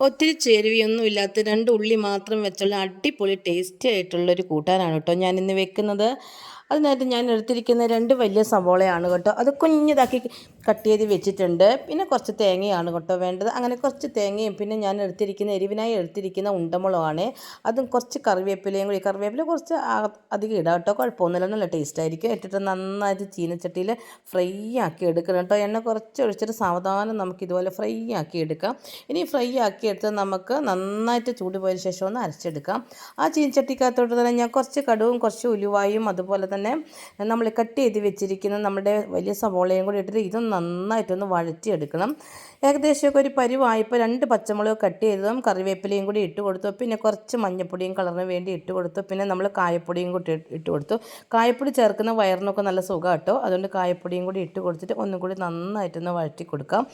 ഒത്തിരി ചേരുവയൊന്നുമില്ലാത്ത രണ്ട് ഉള്ളി മാത്രം വെച്ചുള്ള അടിപൊളി ടേസ്റ്റി ആയിട്ടുള്ളൊരു കൂട്ടാനാണ് കേട്ടോ ഞാൻ ഇന്ന് വെക്കുന്നത്. അതിനായിട്ട് ഞാൻ എടുത്തിരിക്കുന്ന രണ്ട് വലിയ സവോളയാണ് കേട്ടോ. അത് കുഞ്ഞിതാക്കി കട്ട് ചെയ്ത് വെച്ചിട്ടുണ്ട്. പിന്നെ കുറച്ച് തേങ്ങയാണ് കേട്ടോ വേണ്ടത്. അങ്ങനെ കുറച്ച് തേങ്ങയും പിന്നെ ഞാൻ എടുത്തിരിക്കുന്ന എരിവിനായി എടുത്തിരിക്കുന്ന ഉണ്ടമുളകാണ്. അതും കുറച്ച് കറിവേപ്പിലയും കൂടി. കറിവേപ്പില കുറച്ച് അധികം ഇടാം കേട്ടോ. കുഴപ്പമൊന്നുമില്ല. നല്ല ടേസ്റ്റ് ആയിരിക്കും. ഇട്ടിട്ട് നന്നായിട്ട് ചീനച്ചട്ടിയിൽ ഫ്രൈ ആക്കി എടുക്കണം കേട്ടോ. എണ്ണ കുറച്ച് ഒഴിച്ചിട്ട് സാവധാനം നമുക്ക് ഇതുപോലെ ഫ്രൈ ആക്കി എടുക്കാം. ഇനി ഫ്രൈ ആക്കി എടുത്ത് നമുക്ക് നന്നായിട്ട് ചൂട് പോയതിന് ശേഷം ഒന്ന് അരച്ചെടുക്കാം. ആ ചീനച്ചട്ടിക്കകത്തോട്ട് തന്നെ ഞാൻ കുറച്ച് കടുവും കുറച്ച് ഉലുവായും അതുപോലെ തന്നെ നമ്മൾ കട്ട് ചെയ്ത് വെച്ചിരിക്കുന്ന നമ്മുടെ വലിയ സവോളയും കൂടി ഇട്ടിട്ട് ഇതും നന്നായിട്ടൊന്ന് വഴറ്റിയെടുക്കണം. ഏകദേശമൊക്കെ ഒരു പരിവായപ്പോൾ രണ്ട് പച്ചമുളക് കട്ട് ചെയ്തതും കറിവേപ്പിലയും കൂടി ഇട്ട് കൊടുത്തു. പിന്നെ കുറച്ച് മഞ്ഞപ്പൊടിയും കളറിന് വേണ്ടി ഇട്ട് കൊടുത്തു. പിന്നെ നമ്മൾ കായപ്പൊടിയും കൂടി ഇട്ട് കൊടുത്തു. കായപ്പൊടി ചേർക്കുന്ന വയറിനൊക്കെ നല്ല സുഖം കേട്ടോ. അതുകൊണ്ട് കായപ്പൊടിയും കൂടി ഇട്ട് കൊടുത്തിട്ട് ഒന്നും കൂടി നന്നായിട്ടൊന്ന് വഴറ്റി കൊടുക്കാം.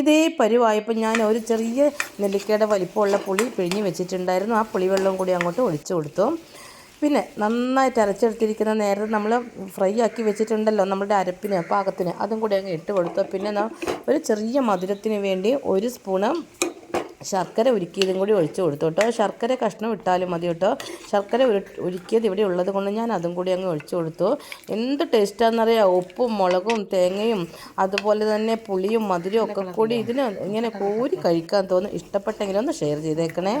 ഇതേ പരിവായപ്പോൾ ഞാൻ ഒരു ചെറിയ നെല്ലിക്കയുടെ വലിപ്പമുള്ള പുളി പിഴിഞ്ഞ് വെച്ചിട്ടുണ്ടായിരുന്നു. ആ പുളിവെള്ളവും കൂടി അങ്ങോട്ട് ഒഴിച്ചു കൊടുത്തു. പിന്നെ നന്നായിട്ട് അരച്ചെടുത്തിരിക്കുന്ന നേരത്തെ നമ്മൾ ഫ്രൈ ആക്കി വെച്ചിട്ടുണ്ടല്ലോ നമ്മുടെ അരപ്പിന് പാകത്തിന്. അതും കൂടി അങ്ങ് ഇട്ട് കൊടുത്തു പിന്നെ ഒരു ചെറിയ മധുരത്തിന് വേണ്ടി ഒരു സ്പൂണ് ശർക്കര ഉരുക്കിയതും കൂടി ഒഴിച്ചു കൊടുത്തു കേട്ടോ. ശർക്കര കഷ്ണം ഇട്ടാലും മതി കേട്ടോ. ശർക്കര ഉരു- ഉരുക്കിയത് ഇവിടെ ഉള്ളത് കൊണ്ട് ഞാൻ അതും കൂടി അങ്ങ് ഒഴിച്ചു കൊടുത്തു. എന്ത് ടേസ്റ്റാണെന്നറിയാം ഉപ്പും മുളകും തേങ്ങയും അതുപോലെ തന്നെ പുളിയും മധുരവും ഒക്കെ കൂടി ഇതിന് ഇങ്ങനെ കോരി കഴിക്കാൻ തോന്നും. ഇഷ്ടപ്പെട്ടെങ്കിലൊന്ന് ഷെയർ ചെയ്തേക്കണേ.